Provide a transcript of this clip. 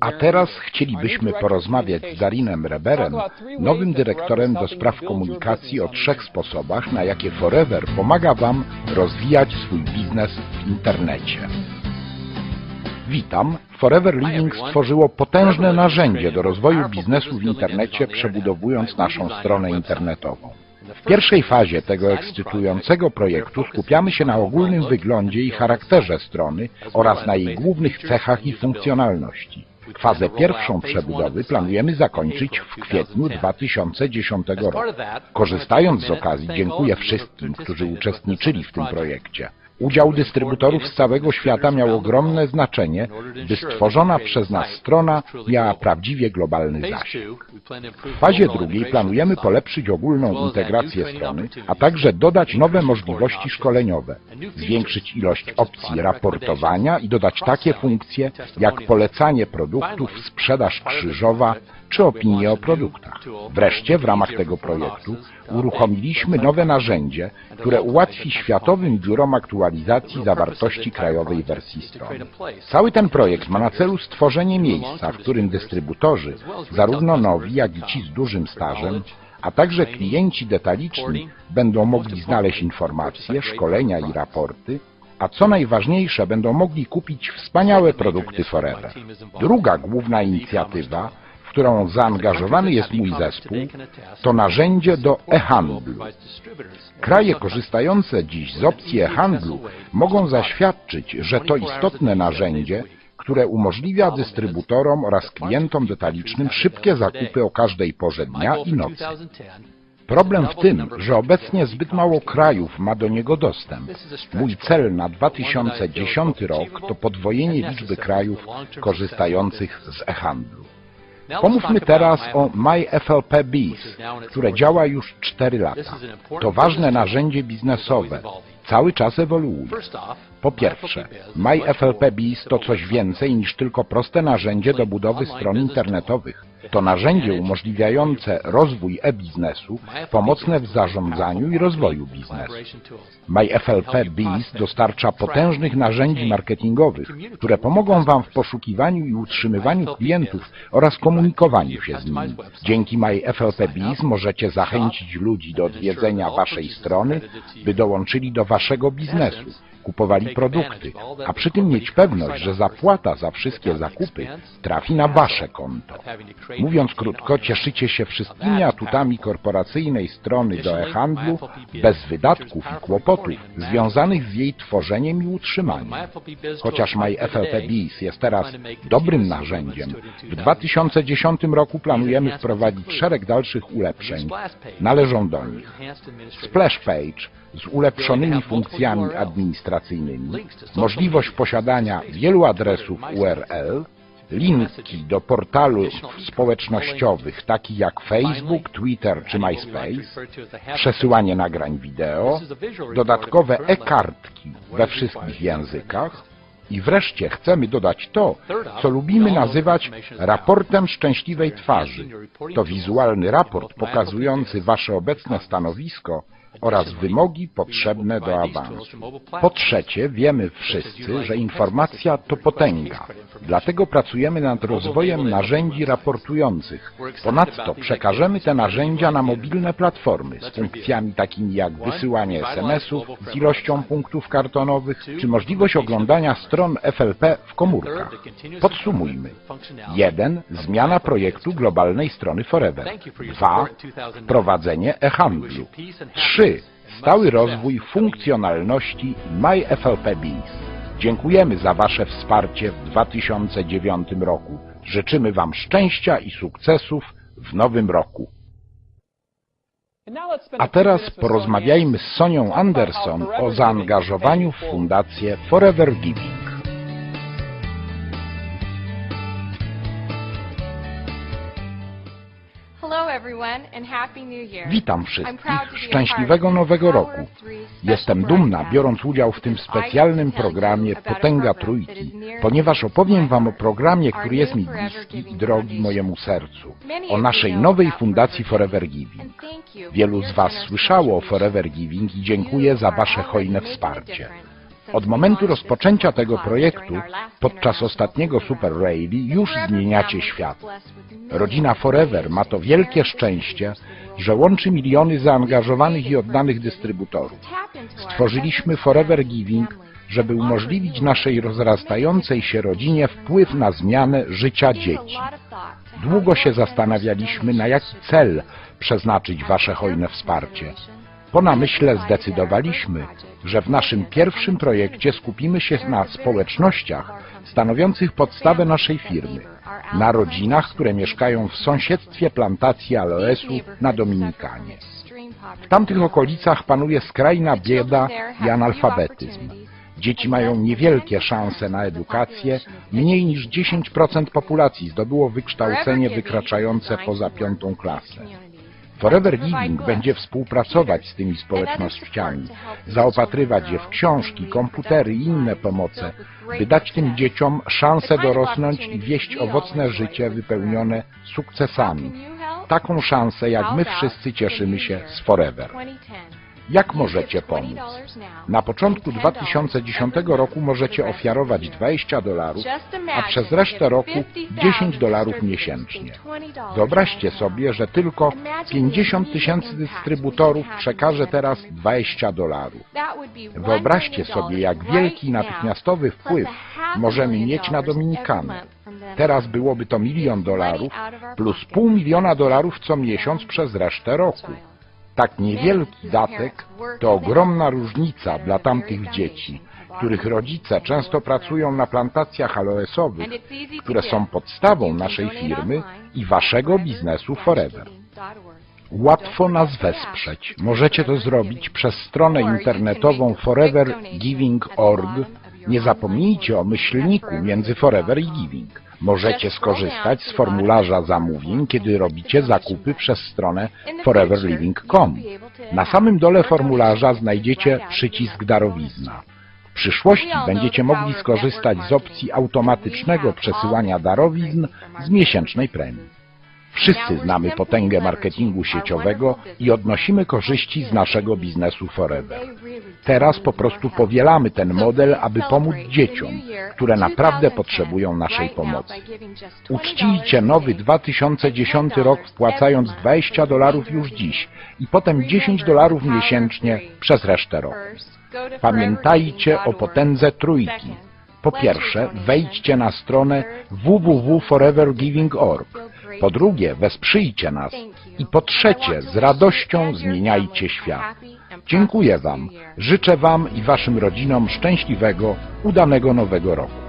A teraz chcielibyśmy porozmawiać z Darinem Reberem, nowym dyrektorem do spraw komunikacji o trzech sposobach, na jakie Forever pomaga Wam rozwijać swój biznes w internecie. Witam. Forever Living stworzyło potężne narzędzie do rozwoju biznesu w internecie, przebudowując naszą stronę internetową. W pierwszej fazie tego ekscytującego projektu skupiamy się na ogólnym wyglądzie i charakterze strony oraz na jej głównych cechach i funkcjonalności. Fazę pierwszą przebudowy planujemy zakończyć w kwietniu 2010 roku. Korzystając z okazji dziękuję wszystkim, którzy uczestniczyli w tym projekcie. Udział dystrybutorów z całego świata miał ogromne znaczenie, by stworzona przez nas strona miała prawdziwie globalny zasięg. W fazie drugiej planujemy polepszyć ogólną integrację strony, a także dodać nowe możliwości szkoleniowe, zwiększyć ilość opcji raportowania i dodać takie funkcje jak polecanie produktów, sprzedaż krzyżowa czy opinie o produktach. Wreszcie w ramach tego projektu uruchomiliśmy nowe narzędzie, które ułatwi światowym biurom aktualizacji zawartości krajowej wersji strony. Cały ten projekt ma na celu stworzenie miejsca, w którym dystrybutorzy, zarówno nowi, jak i ci z dużym stażem, a także klienci detaliczni będą mogli znaleźć informacje, szkolenia i raporty, a co najważniejsze, będą mogli kupić wspaniałe produkty Forever. Druga główna inicjatywa którą zaangażowany jest mój zespół, to narzędzie do e-handlu. Kraje korzystające dziś z opcji e-handlu mogą zaświadczyć, że to istotne narzędzie, które umożliwia dystrybutorom oraz klientom detalicznym szybkie zakupy o każdej porze dnia i nocy. Problem w tym, że obecnie zbyt mało krajów ma do niego dostęp. Mój cel na 2010 rok to podwojenie liczby krajów korzystających z e-handlu. Pomówmy teraz o MyFLP Biz, które działa już 4 lata. To ważne narzędzie biznesowe, cały czas ewoluuje. Po pierwsze, MyFLP to coś więcej niż tylko proste narzędzie do budowy stron internetowych. To narzędzie umożliwiające rozwój e-biznesu, pomocne w zarządzaniu i rozwoju biznesu. MyFLP Biz dostarcza potężnych narzędzi marketingowych, które pomogą Wam w poszukiwaniu i utrzymywaniu klientów oraz komunikowaniu się z nimi. Dzięki MyFLP Biz możecie zachęcić ludzi do odwiedzenia Waszej strony, by dołączyli do Waszego biznesu. kupowali produkty, a przy tym mieć pewność, że zapłata za wszystkie zakupy trafi na Wasze konto. Mówiąc krótko, cieszycie się wszystkimi atutami korporacyjnej strony do e-handlu bez wydatków i kłopotów związanych z jej tworzeniem i utrzymaniem. Chociaż MyFLPBiz jest teraz dobrym narzędziem, w 2010 roku planujemy wprowadzić szereg dalszych ulepszeń. Należą do nich Splash Page z ulepszonymi funkcjami administracyjnymi, możliwość posiadania wielu adresów URL, linki do portalów społecznościowych takich jak Facebook, Twitter czy MySpace, przesyłanie nagrań wideo, dodatkowe e-kartki we wszystkich językach i wreszcie chcemy dodać to, co lubimy nazywać raportem szczęśliwej twarzy. To wizualny raport pokazujący Wasze obecne stanowisko oraz wymogi potrzebne do awansu. Po trzecie, wiemy wszyscy, że informacja to potęga. Dlatego pracujemy nad rozwojem narzędzi raportujących. Ponadto przekażemy te narzędzia na mobilne platformy z funkcjami takimi jak wysyłanie SMS-ów z ilością punktów kartonowych, czy możliwość oglądania stron FLP w komórkach. Podsumujmy. 1. Zmiana projektu globalnej strony Forever. 2. Wprowadzenie e-handlu. 3 stały rozwój funkcjonalności MyFLP Biz. Dziękujemy za Wasze wsparcie w 2009 roku. Życzymy Wam szczęścia i sukcesów w nowym roku. A teraz porozmawiajmy z Sonią Anderson o zaangażowaniu w Fundację Forever Giving. Witam wszystkich. Szczęśliwego Nowego Roku. Jestem dumna, biorąc udział w tym specjalnym programie Potęga Trójki, ponieważ opowiem Wam o programie, który jest mi bliski i drogi mojemu sercu. O naszej nowej fundacji Forever Giving. Wielu z Was słyszało o Forever Giving i dziękuję za Wasze hojne wsparcie. Od momentu rozpoczęcia tego projektu, podczas ostatniego Super Rally, już zmieniacie świat. Rodzina Forever ma to wielkie szczęście, że łączy miliony zaangażowanych i oddanych dystrybutorów. Stworzyliśmy Forever Giving, żeby umożliwić naszej rozrastającej się rodzinie wpływ na zmianę życia dzieci. Długo się zastanawialiśmy, na jaki cel przeznaczyć Wasze hojne wsparcie. Po namyśle zdecydowaliśmy, że w naszym pierwszym projekcie skupimy się na społecznościach stanowiących podstawę naszej firmy, na rodzinach, które mieszkają w sąsiedztwie plantacji aloesu na Dominikanie. W tamtych okolicach panuje skrajna bieda i analfabetyzm. Dzieci mają niewielkie szanse na edukację, mniej niż 10% populacji zdobyło wykształcenie wykraczające poza piątą klasę. Forever Giving będzie współpracować z tymi społecznościami, zaopatrywać je w książki, komputery i inne pomoce, by dać tym dzieciom szansę dorosnąć i wieść owocne życie wypełnione sukcesami. Taką szansę, jak my wszyscy cieszymy się z Forever. Jak możecie pomóc? Na początku 2010 roku możecie ofiarować 20 dolarów, a przez resztę roku 10 dolarów miesięcznie. Wyobraźcie sobie, że tylko 50 tysięcy dystrybutorów przekaże teraz 20 dolarów. Wyobraźcie sobie, jak wielki natychmiastowy wpływ możemy mieć na Dominikanę. Teraz byłoby to milion dolarów plus pół miliona dolarów co miesiąc przez resztę roku. Tak niewielki datek to ogromna różnica dla tamtych dzieci, których rodzice często pracują na plantacjach aloesowych, które są podstawą naszej firmy i waszego biznesu Forever. Łatwo nas wesprzeć. Możecie to zrobić przez stronę internetową forevergiving.org. Nie zapomnijcie o myślniku między Forever i Giving. Możecie skorzystać z formularza zamówień, kiedy robicie zakupy przez stronę foreverliving.com. Na samym dole formularza znajdziecie przycisk darowizna. W przyszłości będziecie mogli skorzystać z opcji automatycznego przesyłania darowizn z miesięcznej premii. Wszyscy znamy potęgę marketingu sieciowego i odnosimy korzyści z naszego biznesu Forever. Teraz po prostu powielamy ten model, aby pomóc dzieciom, które naprawdę potrzebują naszej pomocy. Uczcijcie nowy 2010 rok wpłacając 20 dolarów już dziś i potem 10 dolarów miesięcznie przez resztę roku. Pamiętajcie o potędze trójki. Po pierwsze, wejdźcie na stronę www.forevergiving.org. Po drugie, wesprzyjcie nas. I po trzecie, z radością zmieniajcie świat. Dziękuję Wam. Życzę Wam i Waszym rodzinom szczęśliwego, udanego nowego roku.